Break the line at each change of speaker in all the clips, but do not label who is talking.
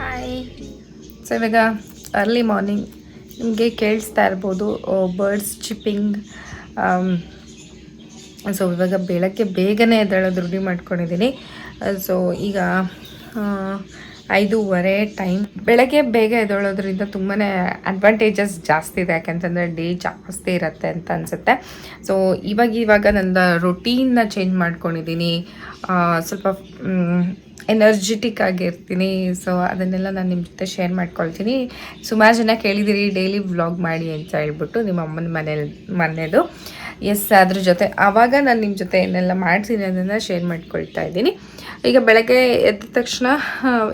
Hi so ಇವಾಗ early morning ನಿಮಗೆ ಕೇಳಿಸ್ತಾ ಇರ್ಬೋದು ಬರ್ಡ್ಸ್ ಚಿಪ್ಪಿಂಗ್ ಸೊ ಇವಾಗ ಬೆಳಗ್ಗೆ ಬೇಗನೆ ಎದ್ದೇಳೋದು ರೂಢಿ ಮಾಡ್ಕೊಂಡಿದ್ದೀನಿ. ಸೊ ಈಗ ಐದೂವರೆ ಟೈಮ್. ಬೆಳಗ್ಗೆ ಬೇಗ ಎದೊಳೋದ್ರಿಂದ ತುಂಬಾ ಅಡ್ವಾಂಟೇಜಸ್ ಜಾಸ್ತಿ ಇದೆ. ಯಾಕೆಂತಂದರೆ ಡೇ ಜಾಸ್ತಿ ಇರುತ್ತೆ ಅಂತ ಅನಿಸುತ್ತೆ. ಸೊ ಇವಾಗ ಇವಾಗ ನನ್ನ ರೊಟೀನ್ನ ಚೇಂಜ್ ಮಾಡ್ಕೊಂಡಿದ್ದೀನಿ ಸ್ವಲ್ಪ ಎನರ್ಜೆಟಿಕ್ ಆಗಿರ್ತೀನಿ. ಸೊ ಅದನ್ನೆಲ್ಲ ನಾನು ನಿಮ್ಮ ಜೊತೆ ಶೇರ್ ಮಾಡ್ಕೊಳ್ತೀನಿ. ಸುಮಾರು ಜನ ಕೇಳಿದ್ದೀರಿ ಡೈಲಿ ವ್ಲಾಗ್ ಮಾಡಿ ಅಂತ ಹೇಳ್ಬಿಟ್ಟು ನಿಮ್ಮ ಅಮ್ಮನ ಮನೇಲಿ ಮನೆಯದು ಎಸ್ ಅದ್ರ ಜೊತೆ ಆವಾಗ ನಾನು ನಿಮ್ಮ ಜೊತೆ ಏನೆಲ್ಲ ಮಾಡ್ತೀನಿ ಅದನ್ನು ಶೇರ್ ಮಾಡ್ಕೊಳ್ತಾ ಇದ್ದೀನಿ. ಈಗ ಬೆಳಗ್ಗೆ ಎದ್ದ ತಕ್ಷಣ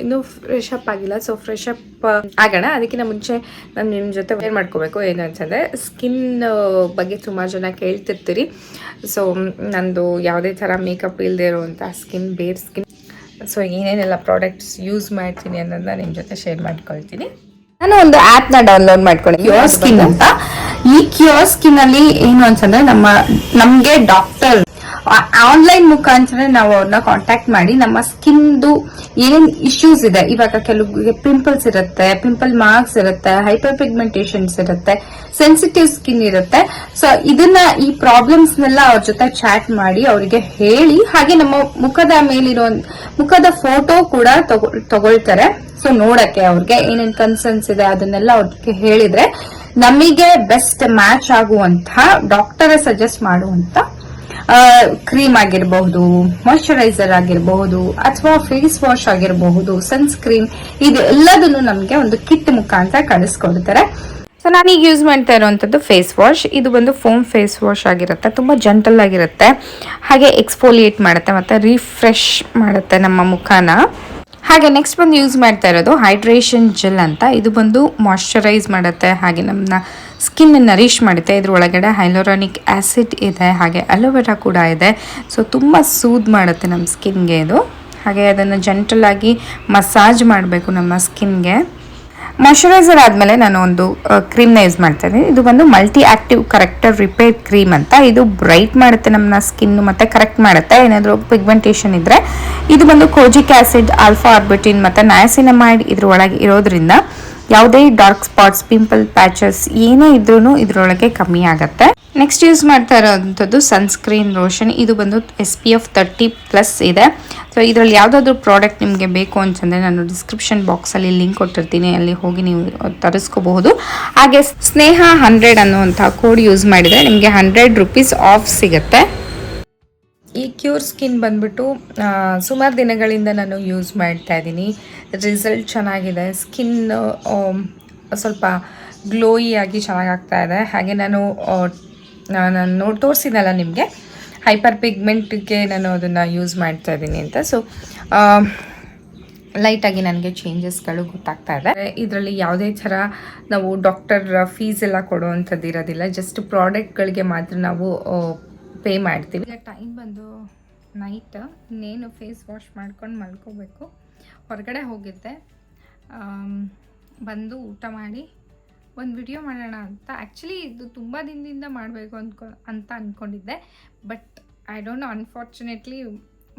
ಇನ್ನೂ ಫ್ರೆಶ್ ಅಪ್ ಆಗಿಲ್ಲ. ಸೊ ಫ್ರೆಶ್ ಅಪ್ ಆಗೋಣ. ಅದಕ್ಕಿಂತ ಮುಂಚೆ ನಾನು ನಿಮ್ಮ ಜೊತೆ ಏನು ಮಾಡ್ಕೋಬೇಕು. ಏನು ಅಂತಂದರೆ ಸ್ಕಿನ್ ಬಗ್ಗೆ ಸುಮಾರು ಜನ ಕೇಳ್ತಿರ್ತೀರಿ. ಸೊ ನಂದು ಯಾವುದೇ ಥರ ಮೇಕಪ್ ಇಲ್ಲದೆ ಇರುವಂಥ ಸ್ಕಿನ್ ಬೇರ್ ಸ್ಕಿನ್ ಸೊ ಏನೇನೆಲ್ಲ ಪ್ರಾಡಕ್ಟ್ಸ್ ಯೂಸ್ ಮಾಡ್ತೀನಿ ಅನ್ನೋದನ್ನ ನಿಮ್ಮ ಜೊತೆ ಶೇರ್ ಮಾಡ್ಕೊಳ್ತೀನಿ.
ನಾನು ಒಂದು ಆ್ಯಪ್ನ ಡೌನ್ಲೋಡ್ ಮಾಡ್ಕೊಂಡೆ ಯೋರ್ ಸ್ಕಿನ್ ಅಂತ? ಈ ಕಿಯೋಸ್ಕಿನಲ್ಲಿ ಸ್ಕಿನ್ ಏನು ಅಂತಂದ್ರೆ ನಮ್ಮ, ನಮ್ಗೆ ಡಾಕ್ಟರ್ ಆನ್ಲೈನ್ ಮುಖಾಂತರ ನಾವು ಅವ್ರನ್ನ ಕಾಂಟ್ಯಾಕ್ಟ್ ಮಾಡಿ ನಮ್ಮ ಸ್ಕಿನ್ದು ಏನೇನ್ ಇಶ್ಯೂಸ್ ಇದೆ. ಇವಾಗ ಕೆಲವು ಪಿಂಪಲ್ಸ್ ಇರುತ್ತೆ ಪಿಂಪಲ್ ಮಾರ್ಕ್ಸ್ ಇರುತ್ತೆ ಹೈಪರ್ ಪಿಗ್ಮೆಂಟೇಷನ್ಸ್ ಇರುತ್ತೆ ಸೆನ್ಸಿಟಿವ್ ಸ್ಕಿನ್ ಇರುತ್ತೆ. ಸೊ ಇದನ್ನ ಈ ಪ್ರಾಬ್ಲಮ್ಸ್ ನೆಲ್ಲ ಅವ್ರ ಜೊತೆ ಚಾಟ್ ಮಾಡಿ ಅವರಿಗೆ ಹೇಳಿ, ಹಾಗೆ ನಮ್ಮ ಮುಖದ ಮೇಲಿರೋ, ಮುಖದ ಫೋಟೋ ಕೂಡ ತಗೊ- ತಗೊಳ್ತಾರೆ. ಸೊ ನೋಡಕ್ಕೆ ಅವ್ರಿಗೆ ಏನೇನ್ ಕನ್ಸರ್ನ್ಸ್ ಇದೆ ಅದನ್ನೆಲ್ಲ ಅವ್ರಿಗೆ ಹೇಳಿದ್ರೆ ನಮಗೆ ಬೆಸ್ಟ್ ಮ್ಯಾಚ್ ಆಗುವಂತಹ ಡಾಕ್ಟರ್ ಸಜೆಸ್ಟ್ ಮಾಡುವಂತ ಕ್ರೀಮ್ ಆಗಿರಬಹುದು ಮಾಯಶ್ಚರೈಸರ್ ಆಗಿರಬಹುದು, ಅಥವಾ ಫೇಸ್ ವಾಶ್ ಆಗಿರಬಹುದು ಸನ್ಸ್ಕ್ರೀನ್ ಇದು ಎಲ್ಲದನ್ನು ನಮಗೆ ಒಂದು ಕಿಟ್ ಮುಖಾಂತರ ಕಳಿಸ್ಕೊಡ್ತಾರೆ. ಸೊ ನಾನೀಗ ಯೂಸ್ ಮಾಡ್ತಾ ಇರುವಂಥದ್ದು ಫೇಸ್ ವಾಶ್ ಇದು ಒಂದು ಫೋಮ್ ಫೇಸ್ ವಾಶ್ ಆಗಿರುತ್ತೆ, ತುಂಬ ಜಂಟಲ್ ಆಗಿರುತ್ತೆ. ಹಾಗೆ ಎಕ್ಸ್ಫೋಲಿಯೇಟ್ ಮಾಡುತ್ತೆ, ಮತ್ತು ರಿಫ್ರೆಶ್ ಮಾಡುತ್ತೆ ನಮ್ಮ ಮುಖನ. ಹಾಗೆ ನೆಕ್ಸ್ಟ್ ಬಂದು ಯೂಸ್ ಮಾಡ್ತಾ ಇರೋದು ಹೈಡ್ರೇಷನ್ ಜೆಲ್ ಅಂತ. ಇದು ಬಂದು ಮಾಯಶ್ಚರೈಸ್ ಮಾಡುತ್ತೆ. ಹಾಗೆ ನಮ್ಮನ್ನ ಸ್ಕಿನ್ ನರಿಶ್ ಮಾಡುತ್ತೆ. ಇದ್ರ ಒಳಗಡೆ ಹೈಲೋರಾನಿಕ್ ಆ್ಯಸಿಡ್ ಇದೆ. ಹಾಗೆ ಅಲೋವೆರಾ ಕೂಡ ಇದೆ. ಸೊ ತುಂಬ ಸೂದ್ ಮಾಡುತ್ತೆ ನಮ್ಮ ಸ್ಕಿನ್ಗೆ ಇದು. ಹಾಗೆ ಅದನ್ನು ಜಂಟಲ್ ಆಗಿ ಮಸಾಜ್ ಮಾಡಬೇಕು ನಮ್ಮ ಸ್ಕಿನ್ಗೆ ಮಾಯಶ್ಚರೈಸರ್ ಆದಮೇಲೆ ನಾನು ಒಂದು ಕ್ರೀಮ್ನ ಯೂಸ್ ಮಾಡ್ತಾ ಇದು ಬಂದು multi active corrector repair cream ಅಂತ. ಇದು ಬ್ರೈಟ್ ಮಾಡುತ್ತೆ ನಮ್ಮ ಸ್ಕಿನ್ ಮತ್ತೆ ಕರೆಕ್ಟ್ ಮಾಡುತ್ತೆ. ಏನಾದರೂ ಪಿಗ್ಮೆಂಟೇಷನ್ ಇದ್ರೆ ಇದು ಬಂದು ಕೋಜಿಕ್ ಆಸಿಡ್ ಆಲ್ಫಾ ಆರ್ಬಿಟಿನ್ ಮತ್ತೆ ನಯಾಸಿನಮೈಡ್ ಇದ್ರ ಒಳಗೆ ಇರೋದ್ರಿಂದ ಯಾವುದೇ ಡಾರ್ಕ್ ಸ್ಪಾಟ್ಸ್ ಪಿಂಪಲ್ ಪ್ಯಾಚಸ್ ಏನೇ ಇದ್ರೂ ಇದರೊಳಗೆ ಕಮ್ಮಿ ಆಗುತ್ತೆ. ನೆಕ್ಸ್ಟ್ ಯೂಸ್ ಮಾಡ್ತಾ ಇರೋವಂಥದ್ದು ಸನ್ಸ್ಕ್ರೀನ್ ರೋಷನ್ ಇದು ಬಂದು S P F thirty plus ಇದೆ. ಸೊ ಇದರಲ್ಲಿ ಯಾವುದಾದ್ರೂ ಪ್ರಾಡಕ್ಟ್ ನಿಮಗೆ ಬೇಕು ಅಂತಂದರೆ ನಾನು ಡಿಸ್ಕ್ರಿಪ್ಷನ್ ಬಾಕ್ಸಲ್ಲಿ ಲಿಂಕ್ ಕೊಟ್ಟಿರ್ತೀನಿ. ಅಲ್ಲಿ ಹೋಗಿ ನೀವು ತರಿಸ್ಕೋಬಹುದು. ಹಾಗೆ ಸ್ನೇಹ ಹಂಡ್ರೆಡ್ ಅನ್ನುವಂಥ ಕೋಡ್ ಯೂಸ್ ಮಾಡಿದರೆ ನಿಮಗೆ ಹಂಡ್ರೆಡ್ ರುಪೀಸ್ ಆಫ್ ಸಿಗುತ್ತೆ.
ಈ ಕ್ಯೂರ್ ಸ್ಕಿನ್ ಬಂದ್ಬಿಟ್ಟು ಸುಮಾರು ದಿನಗಳಿಂದ ನಾನು ಯೂಸ್ ಮಾಡ್ತಾ ಇದ್ದೀನಿ ರಿಸಲ್ಟ್ ಚೆನ್ನಾಗಿದೆ ಸ್ಕಿನ್ ಸ್ವಲ್ಪ ಗ್ಲೋಯಿ ಆಗಿ ಚೆನ್ನಾಗಿ ಆಗ್ತಾ ಇದೆ. ಹಾಗೆ ನಾನು ನಾನು ನೋಡಿ ತೋರಿಸಿದಲ್ಲ ನಿಮಗೆ. ಹೈಪರ್ ಪಿಗ್ಮೆಂಟ್ಗೆ ನಾನು ಅದನ್ನು ಯೂಸ್ ಮಾಡ್ತಾ ಇದ್ದೀನಿ ಅಂತ. ಸೊ ಲೈಟಾಗಿ ನನಗೆ ಚೇಂಜಸ್ಗಳು ಗೊತ್ತಾಗ್ತಾ ಇದೆ. ಇದರಲ್ಲಿ ಯಾವುದೇ ಥರ ನಾವು ಡಾಕ್ಟರ್ ಫೀಸ್ ಎಲ್ಲ ಕೊಡುವಂಥದ್ದು ಇರೋದಿಲ್ಲ. ಜಸ್ಟ್ ಪ್ರಾಡಕ್ಟ್ಗಳಿಗೆ ಮಾತ್ರ ನಾವು ಪೇ ಮಾಡ್ತೀವಿ. ಈಗ ಟೈಮ್ ಬಂದು ನೈಟ್ ಇನ್ನೇನು ಫೇಸ್ ವಾಶ್ ಮಾಡ್ಕೊಂಡು ಮಲ್ಕೋಬೇಕು. ಹೊರಗಡೆ ಹೋಗಿದ್ದೆ. ಬಂದು ಊಟ ಮಾಡಿ. ಒಂದು ವಿಡಿಯೋ ಮಾಡೋಣ ಅಂತ. ಆ್ಯಕ್ಚುಲಿ ಇದು ತುಂಬ ದಿನದಿಂದ ಮಾಡಬೇಕು ಅಂದ್ಕೊ ಅಂತ ಅಂದ್ಕೊಂಡಿದ್ದೆ but I don't know unfortunately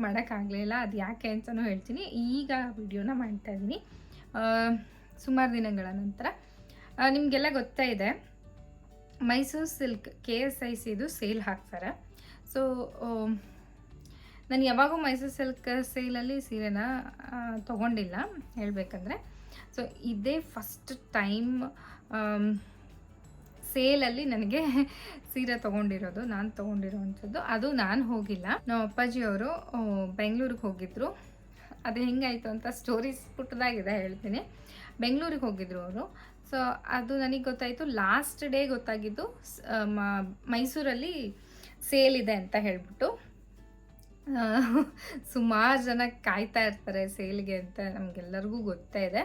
ಮಾಡೋಕ್ಕಾಗಲಿಲ್ಲ ಅದು ಯಾಕೆ ಅಂತಲೂ ಹೇಳ್ತೀನಿ. ಈಗ ವಿಡಿಯೋನ ಮಾಡ್ತಾ ಇದ್ದೀನಿ. ಸುಮಾರು ದಿನಗಳ ನಂತರ. ನಿಮಗೆಲ್ಲ ಗೊತ್ತಾ ಇದೆ. Mysuru silk K S I Siddu sale ಹಾಕ್ತಾರೆ. ಸೊ ನಾನು ಯಾವಾಗೂ ಮೈಸೂರು ಸಿಲ್ಕ್ ಸೇಲಲ್ಲಿ ಸೀರೆನ ತೊಗೊಂಡಿಲ್ಲ ಹೇಳಬೇಕಂದ್ರೆ. ಸೊ ಇದೇ ಫಸ್ಟ್ ಟೈಮ್ ಸೇಲಲ್ಲಿ ನನಗೆ ಸೀರೆ ತೊಗೊಂಡಿರೋದು, ನಾನು ತೊಗೊಂಡಿರೋವಂಥದ್ದು ಅದು ನಾನು ಹೋಗಿಲ್ಲ. ನಮ್ಮ ಅಪ್ಪಾಜಿಯವರು ಬೆಂಗಳೂರಿಗೆ ಹೋಗಿದ್ರು. ಅದು ಹೆಂಗಾಯಿತು ಅಂತ ಸ್ಟೋರೀಸ್ ಪುಟ್ಟದಾಗಿದೆ ಹೇಳ್ತೀನಿ. ಬೆಂಗಳೂರಿಗೆ ಹೋಗಿದ್ರು ಅವರು. ಸೊ ಅದು ನನಗೆ ಗೊತ್ತಾಯಿತು ಲಾಸ್ಟ್ ಡೇ ಗೊತ್ತಾಗಿದ್ದು ಮೈಸೂರಲ್ಲಿ ಸೇಲ್ ಇದೆ ಅಂತ ಹೇಳ್ಬಿಟ್ಟು. ಸುಮಾರು ಜನ ಕಾಯ್ತಾ ಇರ್ತಾರೆ ಸೇಲ್ಗೆ ಅಂತ ನಮಗೆಲ್ಲರಿಗೂ ಗೊತ್ತೇ ಇದೆ.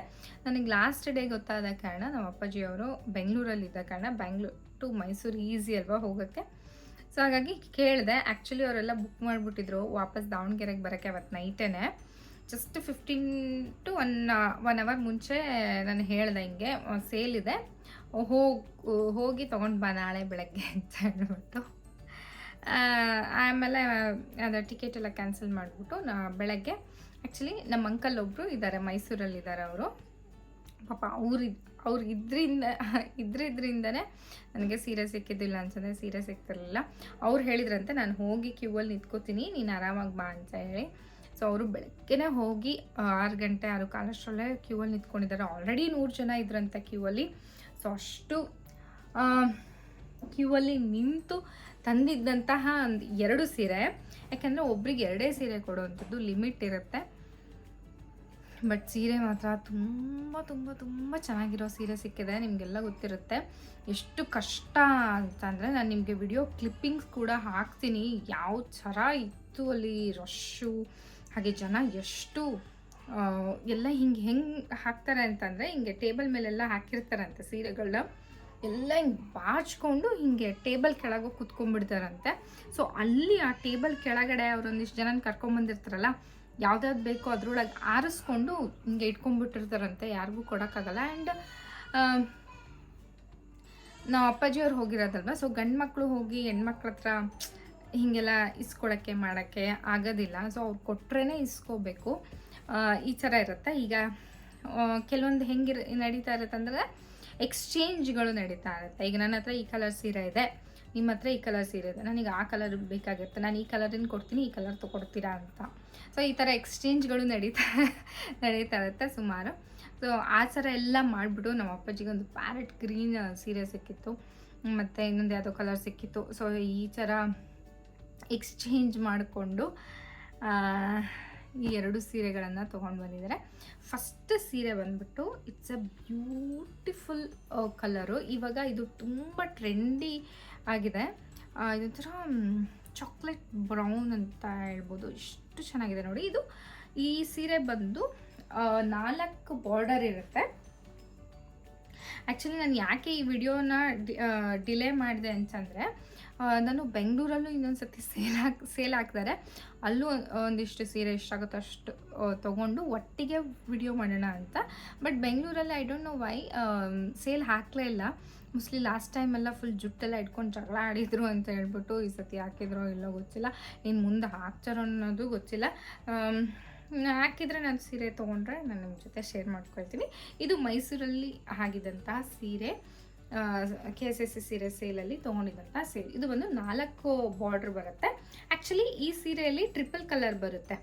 ನನಗೆ ಲಾಸ್ಟ್ ಡೇ ಗೊತ್ತಾದ ಕಾರಣ ನಮ್ಮ ಅಪ್ಪಾಜಿ ಅವರು ಬೆಂಗಳೂರಲ್ಲಿದ್ದ ಕಾರಣ ಬೆಂಗ್ಳೂರು ಟು ಮೈಸೂರು ಈಸಿ ಅಲ್ವಾ ಹೋಗೋಕ್ಕೆ. ಸೊ ಹಾಗಾಗಿ ಕೇಳಿದೆ. ಆ್ಯಕ್ಚುಲಿ ಅವರೆಲ್ಲ ಬುಕ್ ಮಾಡಿಬಿಟ್ಟಿದ್ರು. ವಾಪಸ್ ದಾವಣಗೆರೆಗೆ ಬರೋಕ್ಕೆ ಅವತ್ತು ನೈಟೇ just fifteen to one one hour ಮುಂಚೆ ನಾನು ಹೇಳ್ದೆ ಹಿಂಗೆ ಸೇಲ್ ಇದೆ. ಹೋಗಿ ಹೋಗಿ ತೊಗೊಂಡು ಬಾ ನಾಳೆ ಬೆಳಗ್ಗೆ ಅಂತ ಹೇಳ್ಬಿಟ್ಟು.
ಆಮೇಲೆ ಅದು ಟಿಕೆಟ್ ಎಲ್ಲ ಕ್ಯಾನ್ಸಲ್ ಮಾಡಿಬಿಟ್ಟು ನಾ ಬೆಳಗ್ಗೆ ಆ್ಯಕ್ಚುಲಿ ನಮ್ಮ ಅಂಕಲ್ ಒಬ್ಬರು ಇದ್ದಾರೆ ಮೈಸೂರಲ್ಲಿ ಇದ್ದಾರೆ ಅವರು. ಪಾಪ ಅವ್ರು ಅವ್ರು ಇದ್ರಿಂದ, ಇದ್ರಿದ್ರಿಂದನೇ ನನಗೆ ಸೀರೆ ಸಿಕ್ಕಿದ್ದಿಲ್ಲ ಅನ್ಸಂದ್ರೆ ಸೀರೆ ಸಿಕ್ತಿರಲಿಲ್ಲ. ಅವ್ರು ಹೇಳಿದ್ರಂತೆ, ನಾನು ಹೋಗಿ ಕ್ಯೂ ಅಲ್ಲಿ ನಿಂತ್ಕೋತೀನಿ, ನೀನು ಆರಾಮಾಗಿ ಬಾ ಅಂತ ಹೇಳಿ. ಸೊ ಅವರು ಬೆಳಗ್ಗೆನೇ ಹೋಗಿ, ಆರು ಗಂಟೆ, ಆರು ಕಾಲಷ್ಟರಲ್ಲೇ ಕ್ಯೂವಲ್ಲಿ ನಿಂತ್ಕೊಂಡಿದ್ದಾರೆ. ಆಲ್ರೆಡಿ ನೂರು ಜನ ಇದ್ರಂತೆ ಕ್ಯೂವಲ್ಲಿ ಸೊ ಅಷ್ಟು ಕ್ಯೂ ಅಲ್ಲಿ ನಿಂತು ತಂದಿದ್ದಂತಹ ಒಂದು ಎರಡು ಸೀರೆ, ಯಾಕೆಂದರೆ ಒಬ್ರಿಗೆ ಎರಡೇ ಸೀರೆ ಕೊಡುವಂಥದ್ದು ಲಿಮಿಟ್ ಇರುತ್ತೆ. ಬಟ್ ಸೀರೆ ಮಾತ್ರ ತುಂಬ ತುಂಬ ತುಂಬ ಚೆನ್ನಾಗಿರೋ ಸೀರೆ ಸಿಕ್ಕಿದೆ, ನಿಮಗೆಲ್ಲ ಗೊತ್ತಿರುತ್ತೆ. ಎಷ್ಟು ಕಷ್ಟ ಅಂತ ಅಂದರೆ ನಾನು ನಿಮಗೆ ವಿಡಿಯೋ ಕ್ಲಿಪ್ಪಿಂಗ್ಸ್ ಕೂಡ ಹಾಕ್ತೀನಿ. ಯಾವ ಥರ ಇತ್ತು ಅಲ್ಲಿ ರಶ್ಶು ಹಾಗೆ ಜನ ಎಷ್ಟು ಎಲ್ಲ ಹಿಂಗೆ ಹೆಂಗೆ ಹಾಕ್ತಾರೆ ಅಂತಂದರೆ ಹಿಂಗೆ ಟೇಬಲ್ ಮೇಲೆಲ್ಲ ಹಾಕಿರ್ತಾರಂತೆ ಸೀರೆಗಳನ್ನ ಎಲ್ಲ ಹಿಂಗೆ ಬಾಚ್ಕೊಂಡು ಹಿಂಗೆ ಟೇಬಲ್ ಕೆಳಗೆ ಕುತ್ಕೊಂಡ್ಬಿಡ್ತಾರಂತೆ. ಸೊ ಅಲ್ಲಿ ಆ ಟೇಬಲ್ ಕೆಳಗಡೆ ಅವರೊಂದಿಷ್ಟು ಜನ ಕರ್ಕೊಂಬಂದಿರ್ತಾರಲ್ಲ ಯಾವ್ದಾವ್ದು ಬೇಕೋ ಅದ್ರೊಳಗೆ ಆರಿಸ್ಕೊಂಡು ಹಿಂಗೆ ಇಟ್ಕೊಂಡ್ಬಿಟ್ಟಿರ್ತಾರಂತೆ. ಯಾರಿಗೂ ಕೊಡೋಕ್ಕಾಗಲ್ಲ. ಆ್ಯಂಡ್ ನಾವು ಅಪ್ಪಾಜಿಯವ್ರು ಹೋಗಿರೋದಲ್ವ? ಸೊ ಗಂಡು ಮಕ್ಕಳು ಹೋಗಿ ಹೆಣ್ಮಕ್ಳ ಹತ್ರ ಹೀಗೆಲ್ಲ ಇಸ್ಕೊಳಕ್ಕೆ, ಮಾಡೋಕ್ಕೆ ಆಗೋದಿಲ್ಲ. ಸೊ ಅವ್ರು ಕೊಟ್ರೇ ಇಸ್ಕೋಬೇಕು. ಈ ಥರ ಇರುತ್ತೆ. ಈಗ ಕೆಲವೊಂದು ಹೆಂಗಿರ್, ನಡೀತಾ ಇರುತ್ತೆ ಅಂದರೆ ಎಕ್ಸ್ಚೇಂಜ್ಗಳು ನಡೀತಾ ಇರುತ್ತೆ. ಈಗ ನನ್ನ ಹತ್ರ ಈ ಕಲರ್ ಸೀರೆ ಇದೆ. ನಿಮ್ಮ ಹತ್ರ ಈ ಕಲರ್ ಸೀರೆ ಇದೆ. ನನಗೆ ಆ ಕಲರ್ ಬೇಕಾಗಿರುತ್ತೆ. ನಾನು ಈ ಕಲರಿನ ಕೊಡ್ತೀನಿ, ಈ ಕಲರ್ ತೊಗೊಡ್ತೀರಾ ಅಂತ. ಸೊ ಈ ಥರ ಎಕ್ಸ್ಚೇಂಜ್ಗಳು ನಡೀತಾ ನಡೀತಾ ಇರುತ್ತೆ ಸುಮಾರು. ಸೊ ಆ ಥರ ಎಲ್ಲ ಮಾಡಿಬಿಟ್ಟು ನಮ್ಮ ಅಪ್ಪಾಜಿಗೆ ಒಂದು ಪ್ಯಾರೆಟ್ ಗ್ರೀನ್ ಸೀರೆ ಸಿಕ್ಕಿತ್ತು. ಮತ್ತು ಇನ್ನೊಂದು ಯಾವುದೋ ಕಲರ್ ಸಿಕ್ಕಿತ್ತು. ಸೊ ಈ ಥರ ಎಕ್ಸ್ಚೇಂಜ್ ಮಾಡಿಕೊಂಡು ಈ ಎರಡು ಸೀರೆಗಳನ್ನು ತೊಗೊಂಡು ಬಂದಿದ್ದಾರೆ. ಫಸ್ಟ್ ಸೀರೆ ಬಂದ್ಬಿಟ್ಟು ಇಟ್ಸ್ ಅ ಬ್ಯೂಟಿಫುಲ್ ಕಲರು ಇವಾಗ ಇದು ತುಂಬ ಟ್ರೆಂಡಿ ಆಗಿದೆ. ಇದೊಂಥರ ಚಾಕ್ಲೇಟ್ ಬ್ರೌನ್ ಅಂತ ಹೇಳ್ಬೋದು. ಇಷ್ಟು ಚೆನ್ನಾಗಿದೆ ನೋಡಿ. ಇದು ಈ ಸೀರೆ ಬಂದು ನಾಲ್ಕು ಬಾರ್ಡರ್ ಇರುತ್ತೆ. ಆ್ಯಕ್ಚುಲಿ ನಾನು ಯಾಕೆ ಈ ವಿಡಿಯೋನ ಡಿಲೇ ಮಾಡಿದೆ ಅಂತಂದರೆ ನಾನು ಬೆಂಗಳೂರಲ್ಲೂ ಇನ್ನೊಂದು ಸತಿ ಸೇಲ್ ಹಾಕ್, ಸೇಲ್ ಹಾಕ್ತಾರೆ. ಅಲ್ಲೂ ಒಂದಿಷ್ಟು ಸೀರೆ ಎಷ್ಟಾಗುತ್ತೋ ಅಷ್ಟು ತೊಗೊಂಡು ಒಟ್ಟಿಗೆ ವಿಡಿಯೋ ಮಾಡೋಣ ಅಂತ. ಬಟ್ ಬೆಂಗಳೂರಲ್ಲಿ I don't know why sale ಹಾಕಲೇ ಇಲ್ಲ. ಮೋಸ್ಟ್ಲಿ ಲಾಸ್ಟ್ ಟೈಮೆಲ್ಲ ಫುಲ್ ಜುಟ್ಟೆಲ್ಲ ಇಟ್ಕೊಂಡು ಜಗಳ ಆಡಿದ್ರು ಅಂತ ಹೇಳ್ಬಿಟ್ಟು ಈ ಸತಿ ಹಾಕಿದ್ರೋ ಇಲ್ಲೋ ಗೊತ್ತಿಲ್ಲ. ಇನ್ನು ಮುಂದೆ ಹಾಕ್ತಾರೋ ಅನ್ನೋದು ಗೊತ್ತಿಲ್ಲ. ಹಾಕಿದರೆ ನಾನು ಸೀರೆ ತೊಗೊಂಡ್ರೆ ನಾನು ನಿಮ್ಮ ಜೊತೆ ಶೇರ್ ಮಾಡ್ಕೊಳ್ತೀನಿ. ಇದು ಮೈಸೂರಲ್ಲಿ ಆಗಿದ್ದಂತಹ ಸೀರೆ. ಕೆ ಎಸ್ ಎಸ್ ಸಿ ಸೀರೆ ಸೇಲಲ್ಲಿ ತೊಗೊಂಡಿದ್ದಂಥ ಸೀರೆ ಇದು ಬಂದು ನಾಲ್ಕು ಬಾರ್ಡ್ರ್ ಬರುತ್ತೆ. ಆ್ಯಕ್ಚುಲಿ ಈ ಸೀರೆಯಲ್ಲಿ ಟ್ರಿಪಲ್ ಕಲರ್ ಬರುತ್ತೆ.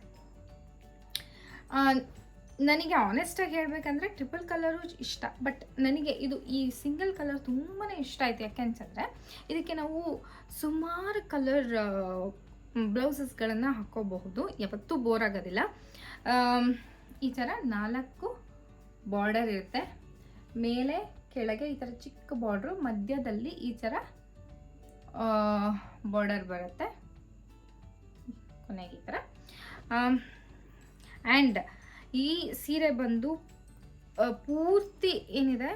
ನನಗೆ ಆನೆಸ್ಟಾಗಿ ಹೇಳಬೇಕಂದ್ರೆ ಟ್ರಿಪಲ್ ಕಲರು ಇಷ್ಟ. ಬಟ್ ನನಗೆ ಇದು ಈ ಸಿಂಗಲ್ ಕಲರ್ ತುಂಬಾ ಇಷ್ಟ ಆಯ್ತು. ಯಾಕೆ ಅಂತಂದರೆ, ಇದಕ್ಕೆ ನಾವು ಸುಮಾರು ಕಲರ್ ಬ್ಲೌಸಸ್ಗಳನ್ನು ಹಾಕೋಬಹುದು. ಯಾವತ್ತೂ ಬೋರ್ ಆಗೋದಿಲ್ಲ. ಈ ಥರ ನಾಲ್ಕು ಬಾರ್ಡರ್ ಇರುತ್ತೆ. ಮೇಲೆ ಕೆಳಗೆ ಈ ಥರ ಚಿಕ್ಕ ಬಾರ್ಡ್ರು ಮಧ್ಯದಲ್ಲಿ ಈ ಥರ ಬಾರ್ಡರ್ ಬರುತ್ತೆ. ಕೊನೆಗೆ ಈ ಥರ ಆ್ಯಂಡ್ ಈ ಸೀರೆ ಬಂದು ಪೂರ್ತಿ ಏನಿದೆ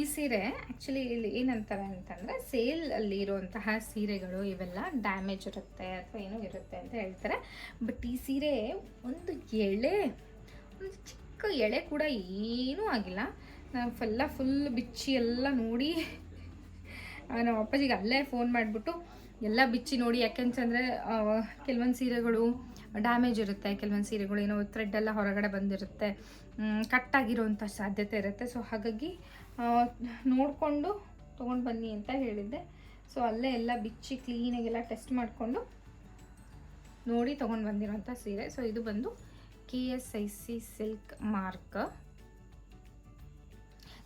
ಈ ಸೀರೆ ಆ್ಯಕ್ಚುಲಿ ಇಲ್ಲಿ ಏನಂತಾರೆ ಅಂತಂದರೆ ಸೇಲಲ್ಲಿ ಇರುವಂತಹ ಸೀರೆಗಳು ಇವೆಲ್ಲ ಡ್ಯಾಮೇಜ್ ಇರುತ್ತೆ ಅಥವಾ ಏನೋ ಇರುತ್ತೆ ಅಂತ ಹೇಳ್ತಾರೆ. ಬಟ್ ಈ ಸೀರೆ ಒಂದು ಎಳೆ, ಒಂದು ಎಳೆ ಕೂಡ ಏನೂ ಆಗಿಲ್ಲ. ನಾನು ಫೆಲ್ಲ ಫುಲ್ ಬಿಚ್ಚಿ ಎಲ್ಲ ನೋಡಿ. ನಮ್ಮ ಅಪ್ಪಾಜಿಗೆ ಅಲ್ಲೇ ಫೋನ್ ಮಾಡಿಬಿಟ್ಟು ಎಲ್ಲ ಬಿಚ್ಚಿ ನೋಡಿ, ಯಾಕೆಂತಂದರೆ ಕೆಲವೊಂದು ಸೀರೆಗಳು ಡ್ಯಾಮೇಜ್ ಇರುತ್ತೆ, ಕೆಲವೊಂದು ಸೀರೆಗಳು ಏನೋ ಥ್ರೆಡ್ ಎಲ್ಲ ಹೊರಗಡೆ ಬಂದಿರುತ್ತೆ ಕಟ್ ಆಗಿರೋಂಥ ಸಾಧ್ಯತೆ ಇರುತ್ತೆ. ಸೊ ಹಾಗಾಗಿ ನೋಡಿಕೊಂಡು ತೊಗೊಂಡು ಬನ್ನಿ ಅಂತ ಹೇಳಿದ್ದೆ. ಸೊ ಅಲ್ಲೇ ಎಲ್ಲ ಬಿಚ್ಚಿ ಕ್ಲೀನಾಗೆಲ್ಲ ಟೆಸ್ಟ್ ಮಾಡಿಕೊಂಡು ನೋಡಿ ತೊಗೊಂಡು ಬಂದಿರೋಂಥ ಸೀರೆ. ಸೊ ಇದು ಬಂದು K S I C silk mark.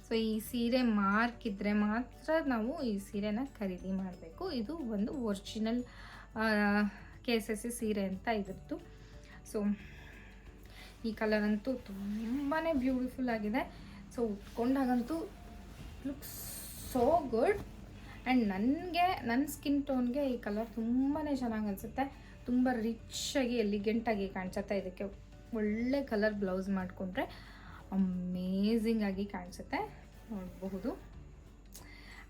So ಈ ಸೀರೆ ಮಾರ್ಕ್ ಇದ್ದರೆ ಮಾತ್ರ ನಾವು ಈ ಸೀರೆನ ಖರೀದಿ ಮಾಡಬೇಕು. ಇದು ಒಂದು original K S S C ಸೀರೆ ಅಂತ ಇದ್ರದ್ದು. ಸೊ ಈ ಕಲರ್ ಅಂತೂ ತುಂಬಾ ಬ್ಯೂಟಿಫುಲ್ ಆಗಿದೆ. ಸೊ ಉಟ್ಕೊಂಡಾಗಂತೂ ಲುಕ್ಸ್ ಸೋ ಗುಡ್ ಆ್ಯಂಡ್ ನನಗೆ ನನ್ನ ಸ್ಕಿನ್ ಟೋನ್ಗೆ ಈ ಕಲರ್ ತುಂಬಾ ಚೆನ್ನಾಗಿ ಅನಿಸುತ್ತೆ. ತುಂಬ ರಿಚ್ಚಾಗಿ ಎಲಿಗೆಂಟಾಗಿ ಕಾಣಿಸುತ್ತೆ ಇದಕ್ಕೆ. ಒಳ್ಳೆ ಕಲರ್ ಬ್ಲೌಸ್ ಮಾಡಿಕೊಂಡ್ರೆ ಅಮೇಝಿಂಗ್ ಆಗಿ ಕಾಣಿಸುತ್ತೆ. ನೋಡಬಹುದು.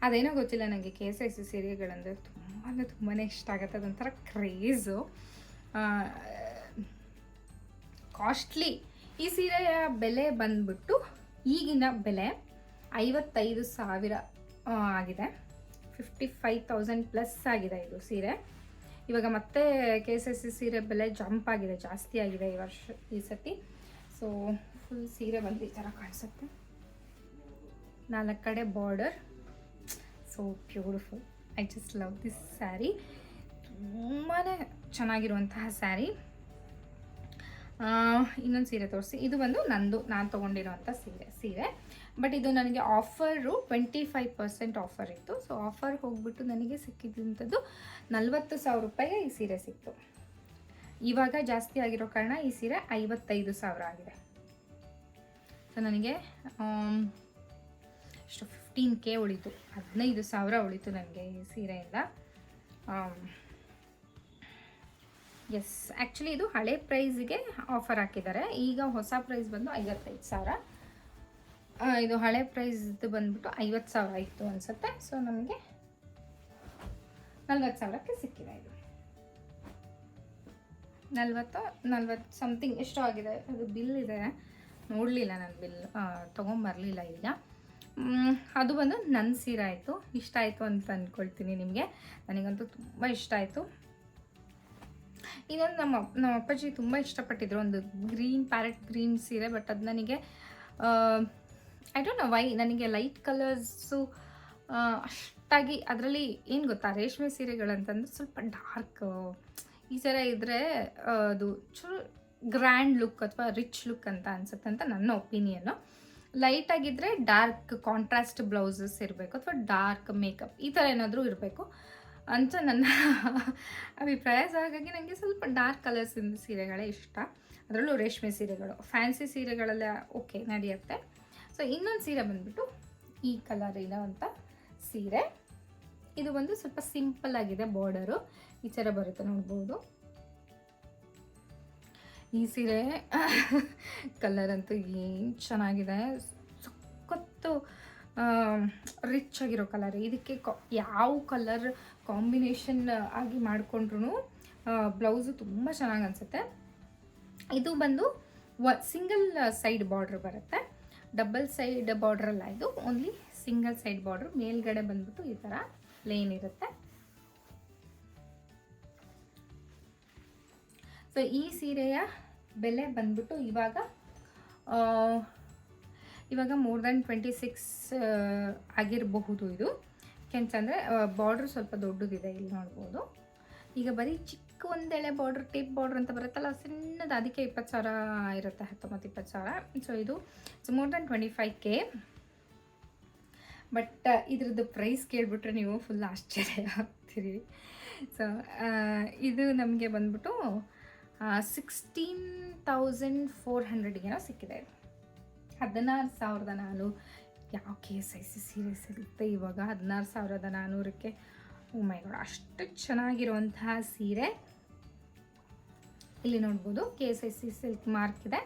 ಅದೇನೋ ಗೊತ್ತಿಲ್ಲ ನನಗೆ ಕೆ ಎಸ್ ಐ ಸಿ ಸೀರೆಗಳಂದರೆ ತುಂಬ ಅಂದರೆ ತುಂಬಾ ಇಷ್ಟ ಆಗುತ್ತೆ. ಅದೊಂಥರ ಕ್ರೇಝು ಕಾಸ್ಟ್ಲಿ. ಈ ಸೀರೆಯ ಬೆಲೆ ಬಂದ್ಬಿಟ್ಟು ಈಗಿನ ಬೆಲೆ ಐವತ್ತೈದು ಸಾವಿರ ಆಗಿದೆ. ಫಿಫ್ಟಿ ಫೈವ್ ತೌಸಂಡ್ ಪ್ಲಸ್ ಆಗಿದೆ ಇದು ಸೀರೆ. ಇವಾಗ ಮತ್ತೆ ಕೆ ಎಸ್ ಎಸ್ ಸಿ ಸೀರೆ ಬೆಲೆ ಜಂಪ್ ಆಗಿದೆ, ಜಾಸ್ತಿ ಆಗಿದೆ ಈ ವರ್ಷ, ಈ ಸತಿ ಸೊ ಫುಲ್ ಸೀರೆ ಬಂದು ಈ ಥರ ಕಾಣಿಸುತ್ತೆ. ನಾಲ್ಕು ಕಡೆ border so beautiful I just love this sari ತುಂಬಾ ಚೆನ್ನಾಗಿರುವಂತಹ ಸ್ಯಾರಿ ಇನ್ನೊಂದು ಸೀರೆ ತೋರಿಸಿ. ಇದು ಬಂದು ನಂದು, ನಾನು ತೊಗೊಂಡಿರುವಂಥ ಸೀರೆ ಸೀರೆ. ಬಟ್ ಇದು ನನಗೆ offer twenty five percent offer ಇತ್ತು. ಸೊ ಆಫರ್ ಹೋಗ್ಬಿಟ್ಟು ನನಗೆ ಸಿಕ್ಕಿದಂಥದ್ದು ನಲ್ವತ್ತು ಸಾವಿರ ರೂಪಾಯಿಗೆ ಈ ಸೀರೆ ಸಿಕ್ತು. ಇವಾಗ ಜಾಸ್ತಿ ಆಗಿರೋ ಕಾರಣ ಈ ಸೀರೆ ಐವತ್ತೈದು ಸಾವಿರ ಆಗಿದೆ. ಸೊ ನನಗೆ ಎಷ್ಟು ಫಿಫ್ಟೀನ್ ಕೆ ಉಳಿತು. ಹದಿನೈದು ಸಾವಿರ ಉಳಿತು ನನಗೆ ಈ ಸೀರೆಯಿಂದ. ಎಸ್ ಆ್ಯಕ್ಚುಲಿ ಇದು ಹಳೆ ಪ್ರೈಸ್ಗೆ ಆಫರ್ ಹಾಕಿದ್ದಾರೆ. ಈಗ ಹೊಸ ಪ್ರೈಸ್ ಬಂದು ಐವತ್ತೈದು ಸಾವಿರ. ಇದು ಹಳೆ ಪ್ರೈಸ್ದು ಬಂದ್ಬಿಟ್ಟು ಐವತ್ತು ಸಾವಿರ ಇತ್ತು ಅನಿಸುತ್ತೆ. ಸೊ ನಮಗೆ ನಲ್ವತ್ತು ಸಾವಿರಕ್ಕೆ ಸಿಕ್ಕಿದೆ ಇದು. ನಲ್ವತ್ತು ನಲ್ವತ್ತು ಸಮಥಿಂಗ್ ಎಷ್ಟು ಆಗಿದೆ. ಅದು ಬಿಲ್ ಇದೆ. ನೋಡಲಿಲ್ಲ ನಾನು ಬಿಲ್ ತೊಗೊಂಬರಲಿಲ್ಲ ಈಗ. ಅದು ಬಂದು ನನ್ನ ಸೀರೆ ಆಯಿತು. ಇಷ್ಟ ಆಯಿತು ಅಂತ ಅಂದ್ಕೊಳ್ತೀನಿ ನಿಮಗೆ. ನನಗಂತೂ ತುಂಬ ಇಷ್ಟ ಆಯಿತು. ಇನ್ನೊಂದು ನಮ್ಮ ನಮ್ಮ ಅಪ್ಪಾಜಿ ತುಂಬ ಇಷ್ಟಪಟ್ಟಿದ್ರು ಒಂದು ಗ್ರೀನ್ ಪ್ಯಾರೆಟ್ ಗ್ರೀನ್ ಸೀರೆ ಬಟ್ ಅದು ನನಗೆ ಐ ಡೋಂಟ್ ನೋ ವೈ ನನಗೆ ಲೈಟ್ ಕಲರ್ಸು ಅಷ್ಟಾಗಿ ಅದರಲ್ಲಿ ಏನು ಗೊತ್ತಾ, ರೇಷ್ಮೆ ಸೀರೆಗಳಂತಂದ್ರೆ ಸ್ವಲ್ಪ ಡಾರ್ಕ್ ಈ ಥರ ಇದ್ದರೆ ಅದು ಚೂರು ಗ್ರ್ಯಾಂಡ್ ಲುಕ್ ಅಥವಾ ರಿಚ್ ಲುಕ್ ಅಂತ ಅನ್ಸುತ್ತೆ ಅಂತ ನನ್ನ ಒಪಿನಿಯನ್ನು ಲೈಟ್ ಆಗಿದ್ದರೆ ಡಾರ್ಕ್ ಕಾಂಟ್ರಾಸ್ಟ್ ಬ್ಲೌಸಸ್ ಇರಬೇಕು ಅಥವಾ ಡಾರ್ಕ್ ಮೇಕಪ್ ಈ ಥರ ಏನಾದರೂ ಇರಬೇಕು. ಅಂತ ನನ್ನ ಅಭಿಪ್ರಾಯ. ಹಾಗಾಗಿ ನನಗೆ ಸ್ವಲ್ಪ ಡಾರ್ಕ್ ಕಲರ್ಸಿಂದ ಸೀರೆಗಳೇ ಇಷ್ಟ. ಅದರಲ್ಲೂ ರೇಷ್ಮೆ ಸೀರೆಗಳು. ಫ್ಯಾನ್ಸಿ ಸೀರೆಗಳೆಲ್ಲ ಓಕೆ ನಡೆಯುತ್ತೆ. ಸೊ ಇನ್ನೊಂದು ಸೀರೆ ಬಂದ್ಬಿಟ್ಟು ಈ ಕಲರ್ ಇರೋವಂಥ ಸೀರೆ. ಇದು ಒಂದು ಸ್ವಲ್ಪ ಸಿಂಪಲ್ ಆಗಿದೆ ಬಾರ್ಡರು ಈ ಥರ ಬರುತ್ತೆ ನೋಡ್ಬೋದು. ಈ ಸೀರೆ ಕಲರ್ ಅಂತೂ ಏನು ಚೆನ್ನಾಗಿದೆ. ಸಖತ್ತು ರಿಚ್ ಆಗಿರೋ ಕಲರ್ ಇದಕ್ಕೆ ಯಾವ ಕಲರ್ ಕಾಂಬಿನೇಷನ್ ಆಗಿ ಮಾಡಿಕೊಂಡ್ರು ಬ್ಲೌಸು ತುಂಬ ಚೆನ್ನಾಗಿ ಅನಿಸುತ್ತೆ. ಇದು ಬಂದು ಸಿಂಗಲ್ ಸೈಡ್ ಬಾರ್ಡ್ರ್ ಬರುತ್ತೆ. ಡಬಲ್ ಸೈಡ್ ಬಾರ್ಡರ್ ಅಲ್ಲ ಇದು. ಓನ್ಲಿ ಸಿಂಗಲ್ ಸೈಡ್ ಬಾರ್ಡರ್ ಮೇಲ್ಗಡೆ ಬಂದ್ಬಿಟ್ಟು ಈ ಥರ ಪ್ಲೇನ್ ಇರುತ್ತೆ. ಸೊ ಈ ಸೀರೆಯ ಬೆಲೆ ಬಂದ್ಬಿಟ್ಟು ಇವಾಗ ಇವಾಗ ಮೋರ್ ದ್ಯಾನ್ ಟ್ವೆಂಟಿ ಸಿಕ್ಸ್ ಆಗಿರಬಹುದು ಇದು. ಕೆಂಚಂದರೆ ಬಾರ್ಡ್ರ್ ಸ್ವಲ್ಪ ದೊಡ್ಡದಿದೆ, ಇಲ್ಲಿ ನೋಡ್ಬೋದು. ಈಗ ಬರೀ ಚಿಕ್ಕ ಒಂದೆಳೆ ಬಾರ್ಡ್ರ್ ಟಿಪ್ ಬಾರ್ಡ್ರ್ ಅಂತ ಬರುತ್ತಲ್ಲ ಸಣ್ಣದು ಅದಕ್ಕೆ ಇಪ್ಪತ್ತು ಸಾವಿರ ಇರುತ್ತೆ, ಹತ್ತೊಂಬತ್ತು ಇಪ್ಪತ್ತು ಸಾವಿರ. ಸೊ ಇದು so more than twenty five K but ಇದ್ರದ್ದು ಪ್ರೈಸ್ ಕೇಳಿಬಿಟ್ರೆ ನೀವು ಫುಲ್ ಆಶ್ಚರ್ಯ ಆಗ್ತೀರಿ. ಸೊ ಇದು ನಮಗೆ ಬಂದ್ಬಿಟ್ಟು ಸಿಕ್ಸ್ಟೀನ್ ತೌಸಂಡ್ ಫೋರ್ ಹಂಡ್ರೆಡ್ಗೇನೋ ಸಿಕ್ಕಿದೆ. ಹದಿನಾರು ಸಾವಿರದ ನಾನು ಯಾವ ಕೆ ಎಸ್ ಐ ಸಿ ಸೀರೆ ಸಿಗುತ್ತೆ ಇವಾಗ, ಹದಿನಾರು ಸಾವಿರದ ನಾನ್ನೂರಕ್ಕೆ ಮೈ ಗಾಡ್, ಅಷ್ಟು ಚೆನ್ನಾಗಿರುವಂತಹ ಸೀರೆ. ಇಲ್ಲಿ ನೋಡ್ಬೋದು, K S I C silk mark ಇದೆ.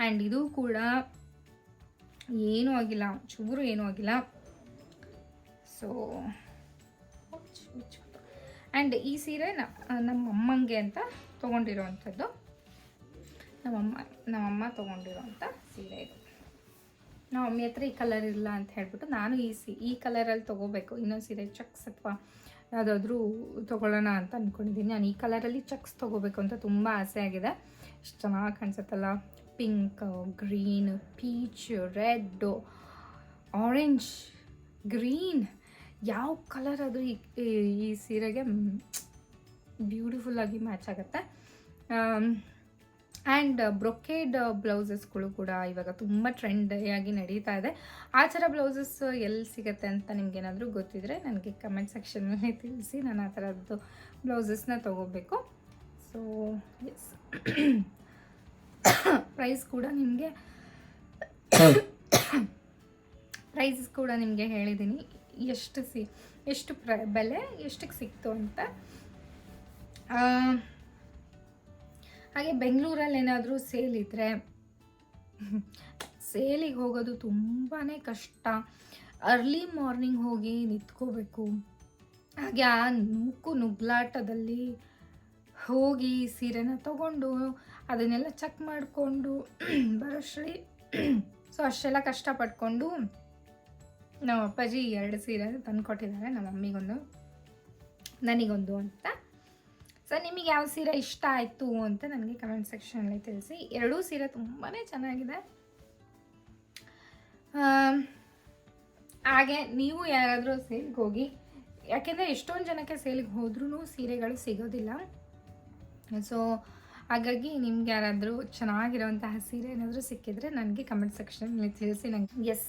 ಆ್ಯಂಡ್ ಇದು ಕೂಡ ಏನೂ ಆಗಿಲ್ಲ, ಚೂರು ಏನೂ ಆಗಿಲ್ಲ. ಸೊ ಆ್ಯಂಡ್ ಈ ಸೀರೆ ನಮ್ಮ ಅಮ್ಮಂಗೆ ಅಂತ ತೊಗೊಂಡಿರೋವಂಥದ್ದು. ನಮ್ಮಮ್ಮ ನಮ್ಮಮ್ಮ ತೊಗೊಂಡಿರೋವಂಥ ಸೀರೆ ಇದು. ನಮ್ಮ ಅಮ್ಮಿ ಹತ್ರ ಈ ಕಲರ್ ಇಲ್ಲ ಅಂತ ಹೇಳ್ಬಿಟ್ಟು ನಾನು ಈ ಸಿ, ಈ ಕಲರಲ್ಲಿ ತೊಗೋಬೇಕು. ಇನ್ನೊಂದು ಸೀರೆ ಚಕ್ಸ್ ಅಥವಾ ಯಾವುದಾದ್ರೂ ತೊಗೊಳ್ಳೋಣ ಅಂತ ಅಂದ್ಕೊಂಡಿದ್ದೀನಿ ನಾನು ಈ ಕಲರಲ್ಲಿ ಚಕ್ಸ್ ತೊಗೋಬೇಕು ಅಂತ ತುಂಬ ಆಸೆ ಆಗಿದೆ. ಇಷ್ಟು ಚೆನ್ನಾಗಿ ಕಾಣಿಸುತ್ತಲ್ಲ? Pink green peach red orange green ಯಾವ ಕಲರ್ ಈ, ಈ- ಈ ಸೀರೆಗೆ ಬ್ಯೂಟಿಫುಲ್ಲಾಗಿ ಮ್ಯಾಚ್ ಆಗುತ್ತೆ. ಆ್ಯಂಡ್ ಬ್ರೊಕೇಡ್ ಬ್ಲೌಸಸ್ಗಳು ಕೂಡ ಇವಾಗ ತುಂಬ ಟ್ರೆಂಡ್ ಆಗಿ ನಡೀತಾ ಇದೆ. ಆ ಥರ ಬ್ಲೌಸಸ್ ಎಲ್ಲಿ ಸಿಗುತ್ತೆ ಅಂತ ನಿಮಗೇನಾದರೂ ಗೊತ್ತಿದ್ರೆ ನನಗೆ ಕಮೆಂಟ್ ಸೆಕ್ಷನಲ್ಲಿ ತಿಳಿಸಿ. ನಾನು ಆ ಥರದ್ದು ಬ್ಲೌಸಸ್ನ ತೊಗೋಬೇಕು. ಸೊ ಎಸ್ ಪ್ರೈಸ್ ಕೂಡ ನಿಮಗೆ ಪ್ರೈಸ್ ಕೂಡ ನಿಮಗೆ ಹೇಳಿದ್ದೀನಿ ಎಷ್ಟು ಸಿ, ಎಷ್ಟು ಪ್ರ, ಬೆಲೆ ಎಷ್ಟಕ್ಕೆ ಸಿಕ್ತು ಅಂತ. ಹಾಗೆ ಬೆಂಗಳೂರಲ್ಲಿ ಏನಾದರೂ ಸೇಲ್ ಇದ್ದರೆ ಸೇಲಿಗೆ ಹೋಗೋದು ತುಂಬಾ ಕಷ್ಟ. ಅರ್ಲಿ ಮಾರ್ನಿಂಗ್ ಹೋಗಿ ನಿಂತ್ಕೋಬೇಕು. ಹಾಗೆ ಆ ನೂಕು ನುಗ್ಲಾಟದಲ್ಲಿ ಹೋಗಿ ಸೀರೆನ ತಗೊಂಡು ಅದನ್ನೆಲ್ಲ ಚೆಕ್ ಮಾಡಿಕೊಂಡು ಬರೋಷ್ಟ್ರಿ ಸೊ ಅಷ್ಟೆಲ್ಲ ಕಷ್ಟಪಟ್ಕೊಂಡು
ನಮ್ಮ ಅಪ್ಪಾಜಿ ಎರಡು ಸೀರೆ ತಂದು ಕೊಟ್ಟಿದ್ದಾರೆ ನಮ್ಮ ಮಮ್ಮಿಗೊಂದು, ನನಗೊಂದು ಅಂತ ಸೊ ನಿಮಗೆ ಯಾವ ಸೀರೆ ಇಷ್ಟ ಆಯಿತು ಅಂತ ನನಗೆ ಕಮೆಂಟ್ ಸೆಕ್ಷನಲ್ಲಿ ತಿಳಿಸಿ. ಎರಡೂ ಸೀರೆ ತುಂಬಾ ಚೆನ್ನಾಗಿದೆ. ಹಾಗೆ ನೀವು ಯಾರಾದರೂ ಸೇಲ್ಗೆ ಹೋಗಿ, ಯಾಕೆಂದರೆ ಎಷ್ಟೊಂದು ಜನಕ್ಕೆ ಸೇಲ್ಗೆ ಹೋದ್ರೂ ಸೀರೆಗಳು ಸಿಗೋದಿಲ್ಲ. ಸೊ ಹಾಗಾಗಿ ನಿಮ್ಗೆ ಯಾರಾದರೂ ಚೆನ್ನಾಗಿರೋವಂತಹ ಸೀರೆ ಏನಾದರೂ ಸಿಕ್ಕಿದ್ರೆ ನನಗೆ ಕಮೆಂಟ್ ಸೆಕ್ಷನಲ್ಲಿ ತಿಳಿಸಿ ನನಗೆ ಎಸ್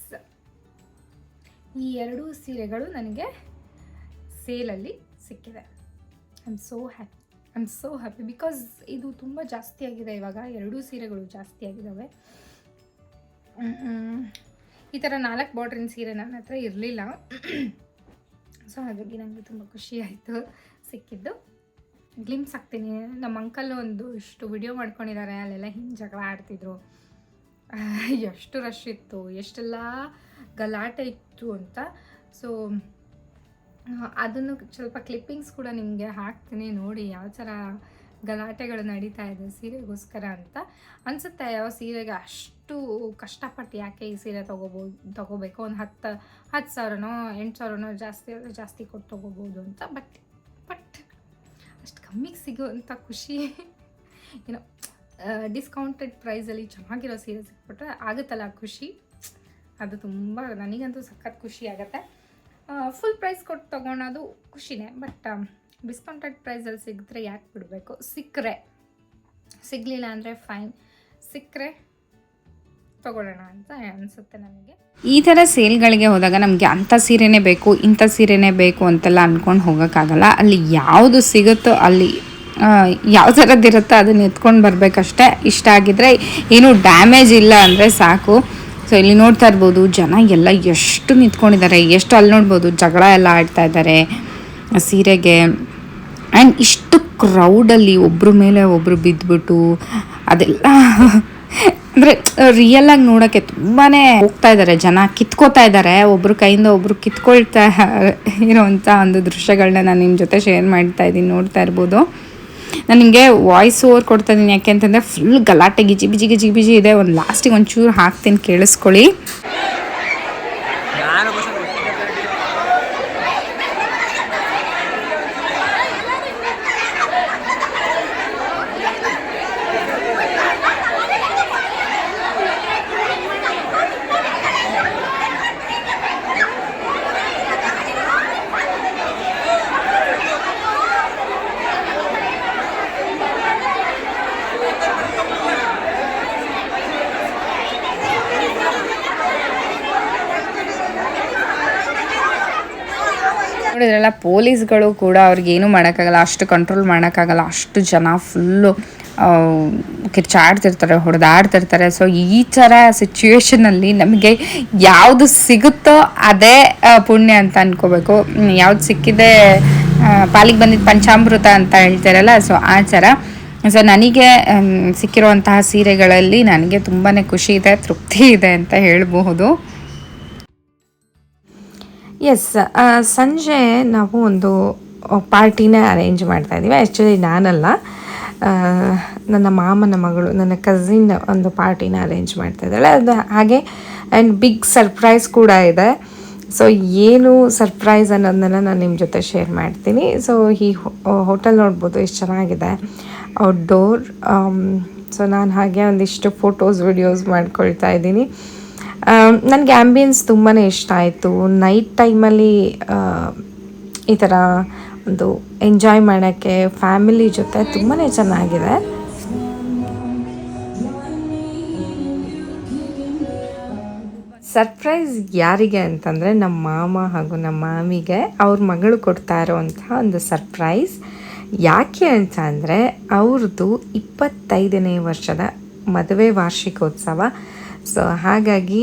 ಈ ಎರಡೂ ಸೀರೆಗಳು ನನಗೆ ಸೇಲಲ್ಲಿ ಸಿಕ್ಕಿದೆ. I am so happy am so happy because ಇದು ತುಂಬ ಜಾಸ್ತಿ ಆಗಿದೆ ಇವಾಗ. ಎರಡೂ ಸೀರೆಗಳು ಜಾಸ್ತಿ ಆಗಿದ್ದಾವೆ ಈ ಥರ ನಾಲ್ಕು ಬಾರ್ಡ್ರಿನ ಸೀರೆ ನನ್ನ ಹತ್ರ ಇರಲಿಲ್ಲ. ಸೊ ಹಾಗಾಗಿ ನನಗೆ ತುಂಬ ಖುಷಿ ಆಯಿತು ಸಿಕ್ಕಿದ್ದು. ಗ್ಲಿಮ್ಸ್ ಹಾಕ್ತೀನಿ ನಮ್ಮ ಅಂಕಲ್ ಒಂದು ಇಷ್ಟು ವಿಡಿಯೋ ಮಾಡ್ಕೊಂಡಿದ್ದಾರೆ. ಅಲ್ಲೆಲ್ಲ ಹಿಂಗೆ ಜಗಳ ಆಡ್ತಿದ್ರು. ಎಷ್ಟು ರಶ್ ಇತ್ತು, ಎಷ್ಟೆಲ್ಲ ಗಲಾಟೆ ಇತ್ತು ಅಂತ. ಸೊ ಅದನ್ನು ಸ್ವಲ್ಪ ಕ್ಲಿಪ್ಪಿಂಗ್ಸ್ ಕೂಡ ನಿಮಗೆ ಹಾಕ್ತೀನಿ ನೋಡಿ ಯಾವ ಥರ ಗಲಾಟೆಗಳು ನಡೀತಾ ಇದೆ ಸೀರೆಗೋಸ್ಕರ ಅಂತ. ಅನಿಸುತ್ತೆ ಯಾವ ಸೀರೆಗೆ ಅಷ್ಟು ಕಷ್ಟಪಟ್ಟು ಯಾಕೆ ಈ ಸೀರೆ ತೊಗೋಬೋದು ತೊಗೋಬೇಕು? ಒಂದು ಹತ್ತು ಹತ್ತು ಸಾವಿರನೋ, ಎಂಟು ಸಾವಿರನೋ ಜಾಸ್ತಿ ಜಾಸ್ತಿ ಕೊಟ್ಟು ತೊಗೋಬೋದು ಅಂತ. ಬಟ್ ಬಟ್ ಅಷ್ಟು ಕಮ್ಮಿಗೆ ಸಿಗುವಂಥ ಖುಷಿ. ಏನೋ ಡಿಸ್ಕೌಂಟೆಡ್ ಪ್ರೈಸಲ್ಲಿ ಚೆನ್ನಾಗಿರೋ ಸೀರೆ ಸಿಕ್ಬಿಟ್ರೆ ಆಗುತ್ತಲ್ಲ ಖುಷಿ? ಅದು ತುಂಬ ನನಗಂತೂ ಸಖತ್ ಖುಷಿ ಆಗುತ್ತೆ. ಫುಲ್ ಪ್ರೈಸ್ ಕೊಟ್ಟು ತೊಗೊಳೋದು ಖುಷಿನೇ ಬಟ್ ಡಿಸ್ಕೌಂಟೆಡ್ ಪ್ರೈಸಲ್ಲಿ ಸಿಗಿದ್ರೆ ಯಾಕೆ ಬಿಡಬೇಕು? ಸಿಕ್ಕರೆ. ಸಿಗಲಿಲ್ಲ ಅಂದರೆ ಫೈನ್ ಸಿಕ್ಕರೆ ತಗೊಳ್ಳೋಣ ಅಂತ ಅನಿಸುತ್ತೆ ನನಗೆ
ಈ ಥರ ಸೇಲ್ಗಳಿಗೆ ಹೋದಾಗ ನಮಗೆ ಅಂಥ ಸೀರೆನೇ ಬೇಕು, ಇಂಥ ಸೀರೆನೇ ಬೇಕು ಅಂತೆಲ್ಲ ಅಂದ್ಕೊಂಡು ಹೋಗೋಕ್ಕಾಗಲ್ಲ. ಅಲ್ಲಿ ಯಾವುದು ಸಿಗುತ್ತೋ ಅಲ್ಲಿ ಯಾವ ಥರದ್ದಿರುತ್ತೋ ಅದನ್ನ ಎತ್ಕೊಂಡು ಬರಬೇಕಷ್ಟೇ. ಇಷ್ಟ ಆಗಿದ್ರೆ ಏನು ಡ್ಯಾಮೇಜ್ ಇಲ್ಲ ಅಂದರೆ ಸಾಕು. ಸೊ ಇಲ್ಲಿ ನೋಡ್ತಾ ಇರ್ಬೋದು, ಜನ ಎಲ್ಲ ಎಷ್ಟು ನಿಂತ್ಕೊಂಡಿದ್ದಾರೆ, ಎಷ್ಟು ಅಲ್ಲಿ ನೋಡ್ಬೋದು, ಜಗಳ ಎಲ್ಲ ಆಡ್ತಾ ಇದ್ದಾರೆ, ಸೀರೆಗೆ. ಆ್ಯಂಡ್ ಇಷ್ಟು ಕ್ರೌಡಲ್ಲಿ ಒಬ್ಬರ ಮೇಲೆ ಒಬ್ಬರು ಬಿದ್ದುಬಿಟ್ಟು ಅದೆಲ್ಲ ಅಂದರೆ ರಿಯಲ್ಲಾಗಿ ನೋಡೋಕ್ಕೆ ತುಂಬಾ ಹೋಗ್ತಾ ಇದ್ದಾರೆ, ಜನ ಕಿತ್ಕೋತಾ ಇದ್ದಾರೆ. ಒಬ್ರ ಕೈಯಿಂದ ಒಬ್ರು ಕಿತ್ಕೊಳ್ತಾ ಇರೋವಂಥ ಒಂದು ದೃಶ್ಯಗಳನ್ನ ನಾನು ನಿಮ್ಮ ಜೊತೆ ಶೇರ್ ಮಾಡ್ತಾ ಇದ್ದೀನಿ, ನೋಡ್ತಾ ಇರ್ಬೋದು. ನಾನು ನಿಮಗೆ ವಾಯ್ಸ್ ಓವರ್ ಕೊಡ್ತಾ ಇದ್ದೀನಿ ಯಾಕೆ ಅಂತಂದರೆ ಫುಲ್ ಗಲಾಟೆ, ಗಿಜಿ ಬಿಜಿ ಗಿಜಿ ಬಿಜಿ ಇದೆ. ಒಂದು ಲಾಸ್ಟಿಗೆ ಒಂಚೂರು ಹಾಕ್ತೀನಿ ಕೇಳಿಸ್ಕೊಳ್ಳಿ. ನೋಡಿದ್ರಲ್ಲ, ಪೊಲೀಸ್ಗಳು ಕೂಡ ಅವ್ರಿಗೇನು ಮಾಡೋಕ್ಕಾಗಲ್ಲ, ಅಷ್ಟು ಕಂಟ್ರೋಲ್ ಮಾಡೋಕ್ಕಾಗಲ್ಲ, ಅಷ್ಟು ಜನ ಫುಲ್ಲು ಕಿರ್ಚಾಡ್ತಿರ್ತಾರೆ, ಹೊಡೆದಾಡ್ತಿರ್ತಾರೆ. ಸೊ ಈ ಥರ ಸಿಚುವೇಶನಲ್ಲಿ ನಮಗೆ ಯಾವುದು ಸಿಗುತ್ತೋ ಅದೇ ಪುಣ್ಯ ಅಂತ ಅನ್ಕೋಬೇಕು. ಯಾವ್ದು ಸಿಕ್ಕಿದೆ ಪಾಲಿಗೆ ಬಂದಿದ್ದ ಪಂಚಾಮೃತ ಅಂತ ಹೇಳ್ತಾರಲ್ಲ ಸೊ ಆ ಥರ ಸೊ ನನಗೆ ಸಿಕ್ಕಿರುವಂತಹ ಸೀರೆಗಳಲ್ಲಿ ನನಗೆ ತುಂಬಾ ಖುಷಿ ಇದೆ, ತೃಪ್ತಿ ಇದೆ ಅಂತ ಹೇಳಬಹುದು.
ಎಸ್ ಸಂಜೆ ನಾವು ಒಂದು ಪಾರ್ಟಿನ ಅರೇಂಜ್ ಮಾಡ್ತಾ ಇದ್ದೀವಿ. ಆ್ಯಕ್ಚುಲಿ ನಾನಲ್ಲ. ನನ್ನ ಮಾಮನ ಮಗಳು, ನನ್ನ ಕಸಿನ್ ಒಂದು ಪಾರ್ಟಿನ ಅರೇಂಜ್ ಮಾಡ್ತಾ ಇದ್ದಾಳೆ. ಅದು ಹಾಗೆ ಆ್ಯಂಡ್ ಬಿಗ್ ಸರ್ಪ್ರೈಸ್ ಕೂಡ ಇದೆ. ಸೊ ಏನು ಸರ್ಪ್ರೈಸ್ ಅನ್ನೋದನ್ನ ನಾನು ನಿಮ್ಮ ಜೊತೆ ಶೇರ್ ಮಾಡ್ತೀನಿ. ಸೊ ಈ ಹೋಟೆಲ್ ನೋಡ್ಬೋದು, ಎಷ್ಟು ಚೆನ್ನಾಗಿದೆ. ಔಟ್ಡೋರ್ ಸೊ ನಾನು ಹಾಗೆ ಒಂದಿಷ್ಟು ಫೋಟೋಸ್ ವಿಡಿಯೋಸ್ ಮಾಡ್ಕೊಳ್ತಾ ಇದ್ದೀನಿ. ನನಗೆ ಆ್ಯಂಬಿಯನ್ಸ್ ತುಂಬಾ ಇಷ್ಟ ಆಯಿತು. ನೈಟ್ ಟೈಮಲ್ಲಿ ಈ ಥರ ಒಂದು ಎಂಜಾಯ್ ಮಾಡೋಕ್ಕೆ ಫ್ಯಾಮಿಲಿ ಜೊತೆ ತುಂಬಾ ಚೆನ್ನಾಗಿದೆ. ಸರ್ಪ್ರೈಸ್ ಯಾರಿಗೆ ಅಂತಂದರೆ ನಮ್ಮ ಮಾಮ ಹಾಗೂ ನಮ್ಮ ಮಾಮಿಗೆ ಅವ್ರ ಮಗಳು ಕೊಡ್ತಾ ಇರೋವಂಥ ಒಂದು ಸರ್ಪ್ರೈಸ್ ಯಾಕೆ ಅಂತ ಅಂದರೆ ಅವ್ರದ್ದು ಇಪ್ಪತ್ತೈದನೇ ವರ್ಷದ ಮದುವೆ ವಾರ್ಷಿಕೋತ್ಸವ ಸೊ ಹಾಗಾಗಿ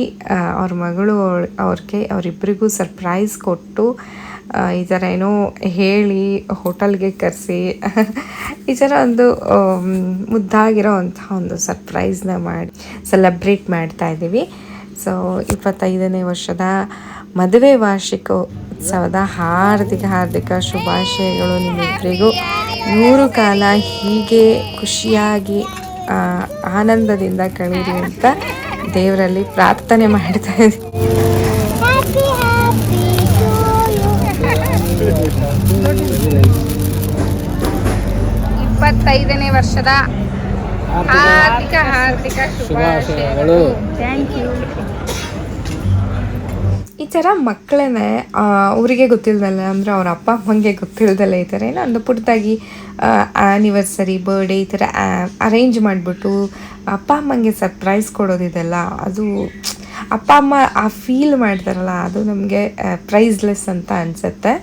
ಅವ್ರ ಮಗಳು ಅವ್ರಿಗೆ ಅವರಿಬ್ಬರಿಗೂ ಸರ್ಪ್ರೈಸ್ ಕೊಟ್ಟು ಈ ಥರ ಏನೋ ಹೇಳಿ ಹೋಟೆಲ್ಗೆ ಕರೆಸಿ, ಈ ಥರ ಒಂದು ಮುದ್ದಾಗಿರೋವಂಥ ಒಂದು ಸರ್ಪ್ರೈಸ್ನ ಮಾಡಿ ಸೆಲೆಬ್ರೇಟ್ ಮಾಡ್ತಾ ಇದ್ದೀವಿ. ಸೊ ಇಪ್ಪತ್ತೈದನೇ ವರ್ಷದ ಮದುವೆ ವಾರ್ಷಿಕೋತ್ಸವದ ಹಾರ್ದಿಕ ಹಾರ್ದಿಕ ಶುಭಾಶಯಗಳು ನಿಮ್ಮಿಬ್ಬರಿಗೂ ನೂರು ಕಾಲ ಹೀಗೆ ಖುಷಿಯಾಗಿ ಆನಂದದಿಂದ ಕಳೀರಿ ಅಂತ ದೇವರಲ್ಲಿ ಪ್ರಾರ್ಥನೆ ಮಾಡ್ತಾ ಇದ್ದೀನಿ.
ಇಪ್ಪತ್ತೈದನೇ ವರ್ಷದ ಹಾರ್ದಿಕ ಹಾರ್ದಿಕ
ಶುಭಾಶಯಗಳು.
ಥ್ಯಾಂಕ್ ಯು
ಈ ಥರ ಮಕ್ಕಳೇ ಅವರಿಗೆ ಗೊತ್ತಿಲ್ದಲ್ಲ, ಅಂದರೆ ಅವ್ರ ಅಪ್ಪ ಅಮ್ಮಂಗೆ ಗೊತ್ತಿಲ್ದಲ್ಲ ಈ ಥರ ಏನೋ ಒಂದು ಪುಟ್ಟದಾಗಿ ಆ್ಯನಿವರ್ಸರಿ ಬರ್ಡೇ ಈ ಥರ ಅರೇಂಜ್ ಮಾಡಿಬಿಟ್ಟು ಅಪ್ಪ ಅಮ್ಮಂಗೆ ಸರ್ಪ್ರೈಸ್ ಕೊಡೋದಿದೆಲ್ಲ ಅದು ಅಪ್ಪ ಅಮ್ಮ ಆ ಫೀಲ್ ಮಾಡ್ತಾರಲ್ಲ, ಅದು ನಮಗೆ ಪ್ರೈಸ್ಲೆಸ್ ಅಂತ ಅನಿಸುತ್ತೆ.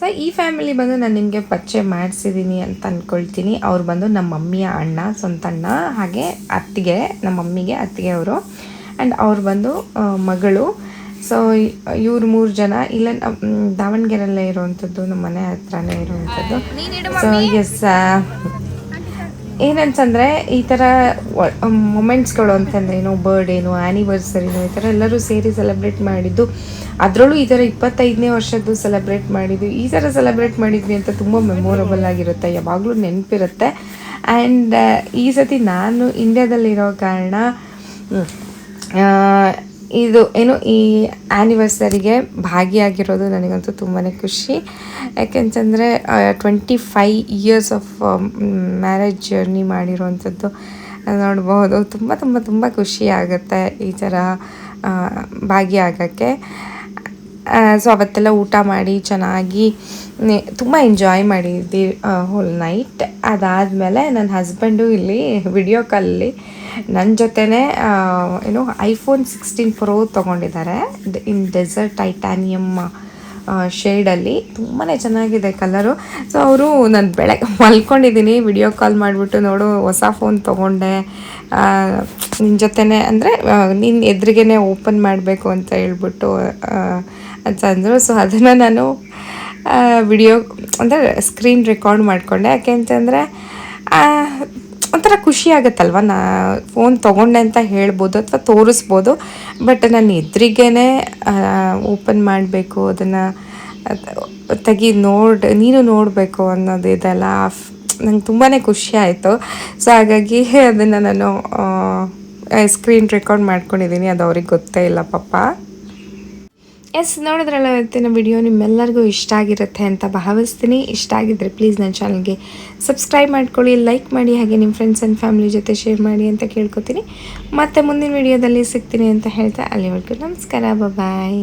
ಸೊ ಈ ಫ್ಯಾಮಿಲಿ ಬಂದು ನಾನು ನಿಮಗೆ ಪರಿಚಯ ಮಾಡಿಸಿದ್ದೀನಿ ಅಂತ ಅಂದ್ಕೊಳ್ತೀನಿ ಅವ್ರು ಬಂದು ನಮ್ಮ ಮಮ್ಮಿಯ ಅಣ್ಣ, ಸ್ವಂತ ಅಣ್ಣ, ಹಾಗೆ ಅತ್ತಿಗೆ ನಮ್ಮ ಮಮ್ಮಿಗೆ ಅತ್ತಿಗೆ ಅವರು. ಆ್ಯಂಡ್ ಅವ್ರು ಬಂದು ಮಗಳು. ಸೊ ಇವ್ರು ಮೂರು ಜನ ಇಲ್ಲ ದಾವಣಗೆರೆಯಲ್ಲೇ ಇರುವಂಥದ್ದು ನಮ್ಮ ಮನೆ ಹತ್ರನೇ ಇರುವಂಥದ್ದು. ಸೊ ಎಸ್ ಏನಂತಂದರೆ ಈ ಥರ ಮೊಮೆಂಟ್ಸ್ಗಳು ಅಂತಂದ್ರೆ ಏನೋ ಬರ್ಡೇನು ಆ್ಯನಿವರ್ಸರಿನು ಈ ಥರ ಎಲ್ಲರೂ ಸೇರಿ ಸೆಲೆಬ್ರೇಟ್ ಮಾಡಿದ್ದು ಅದರಲ್ಲೂ ಈ ಥರ ಇಪ್ಪತ್ತೈದನೇ ವರ್ಷದ್ದು ಸೆಲೆಬ್ರೇಟ್ ಮಾಡಿದ್ದು ಈ ಥರ ಸೆಲೆಬ್ರೇಟ್ ಮಾಡಿದ್ವಿ ಅಂತ ತುಂಬ ಮೆಮೊರಬಲ್ ಆಗಿರುತ್ತೆ ಯಾವಾಗಲೂ ನೆನಪಿರುತ್ತೆ. ಆ್ಯಂಡ್ ಈ ಸತಿ ನಾನು ಇಂಡ್ಯಾದಲ್ಲಿರೋ ಕಾರಣ ಇದು ಏನು ಈ ಆ್ಯನಿವರ್ಸರಿಗೆ ಭಾಗಿಯಾಗಿರೋದು ನನಗಂತೂ ತುಂಬಾ ಖುಷಿ. ಯಾಕೆಂತಂದರೆ twenty five years of marriage journey ಮಾಡಿರೋವಂಥದ್ದು ನೋಡ್ಬೋದು. ತುಂಬ ತುಂಬ ತುಂಬ ಖುಷಿ ಆಗುತ್ತೆ ಈ ಥರ ಭಾಗಿಯಾಗೋಕ್ಕೆ. ಸೊ ಅವತ್ತೆಲ್ಲ ಊಟ ಮಾಡಿ ಚೆನ್ನಾಗಿ ತುಂಬ ಎಂಜಾಯ್ ಮಾಡಿದ್ವಿ ಹೋಲ್ ನೈಟ್ ಅದಾದಮೇಲೆ ನನ್ನ ಹಸ್ಬೆಂಡು ಇಲ್ಲಿ ವಿಡಿಯೋ ಕಾಲಲ್ಲಿ ನನ್ನ ಜೊತೆನೇ ಏನು ಐಫೋನ್ ಸಿಕ್ಸ್ಟೀನ್ ಪ್ರೋ ತೊಗೊಂಡಿದ್ದಾರೆ. ಇನ್ ಡೆಸರ್ಟ್ ಟೈಟಾನಿಯಮ್ ಶೇಡಲ್ಲಿ ತುಂಬಾ ಚೆನ್ನಾಗಿದೆ ಕಲರು ಸೊ ಅವರು ನಾನು ಬೆಳಗ್ಗೆ ಮಲ್ಕೊಂಡಿದ್ದೀನಿ ವಿಡಿಯೋ ಕಾಲ್ ಮಾಡಿಬಿಟ್ಟು ನೋಡು, ಹೊಸ ಫೋನ್ ತೊಗೊಂಡೆ. ನಿನ್ನ ಜೊತೆನೇ, ಅಂದರೆ ನಿನ್ನ ಎದುರಿಗೇನೆ ಓಪನ್ ಮಾಡಬೇಕು ಅಂತ ಹೇಳ್ಬಿಟ್ಟು ಅಂತ ಅಂದರು. ಸೊ ಅದನ್ನು ನಾನು ವಿಡಿಯೋ ಅಂದರೆ ಸ್ಕ್ರೀನ್ ರೆಕಾರ್ಡ್ ಮಾಡಿಕೊಂಡೆ. ಯಾಕೆ ಅಂತಂದರೆ ಒಂಥರ ಖುಷಿ ಆಗುತ್ತಲ್ವ? ನಾ ಫೋನ್ ತೊಗೊಂಡೆ ಅಂತ ಹೇಳ್ಬೋದು ಅಥವಾ ತೋರಿಸ್ಬೋದು. ಬಟ್ ನಾನು ಎದುರಿಗೇ ಓಪನ್ ಮಾಡಬೇಕು. ಅದನ್ನು ತೆಗಿ ನೋಡಿ, ನೀನು ನೋಡಬೇಕು ಅನ್ನೋದು ಇದೆಲ್ಲ ನಂಗೆ ತುಂಬಾ ಖುಷಿ ಆಯಿತು. ಸೊ ಹಾಗಾಗಿ ಅದನ್ನು ನಾನು ಸ್ಕ್ರೀನ್ ರೆಕಾರ್ಡ್ ಮಾಡ್ಕೊಂಡಿದ್ದೀನಿ ಅದು ಅವ್ರಿಗೆ ಗೊತ್ತೇ ಇಲ್ಲ ಪಾಪ. ಎಸ್ ನೋಡಿದ್ರಲ್ಲ ಇವತ್ತಿನ ವಿಡಿಯೋ ನಿಮ್ಮೆಲ್ಲರಿಗೂ ಇಷ್ಟ ಆಗಿರುತ್ತೆ ಅಂತ ಭಾವಿಸ್ತೀನಿ. ಇಷ್ಟ ಆಗಿದ್ದರೆ ಪ್ಲೀಸ್ ನನ್ನ ಚಾನಲ್ಗೆ ಸಬ್ಸ್ಕ್ರೈಬ್ ಮಾಡ್ಕೊಳ್ಳಿ ಲೈಕ್ ಮಾಡಿ, ಹಾಗೆ ನಿಮ್ಮ ಫ್ರೆಂಡ್ಸ್ ಆ್ಯಂಡ್ ಫ್ಯಾಮಿಲಿ ಜೊತೆ ಶೇರ್ ಮಾಡಿ ಅಂತ ಕೇಳ್ಕೊತೀನಿ. ಮತ್ತು ಮುಂದಿನ ವಿಡಿಯೋದಲ್ಲಿ ಸಿಗ್ತೀನಿ ಅಂತ ಹೇಳ್ತಾ ಅಲ್ಲಿವರೆಗೂ ನಮಸ್ಕಾರ ಬಾಯ್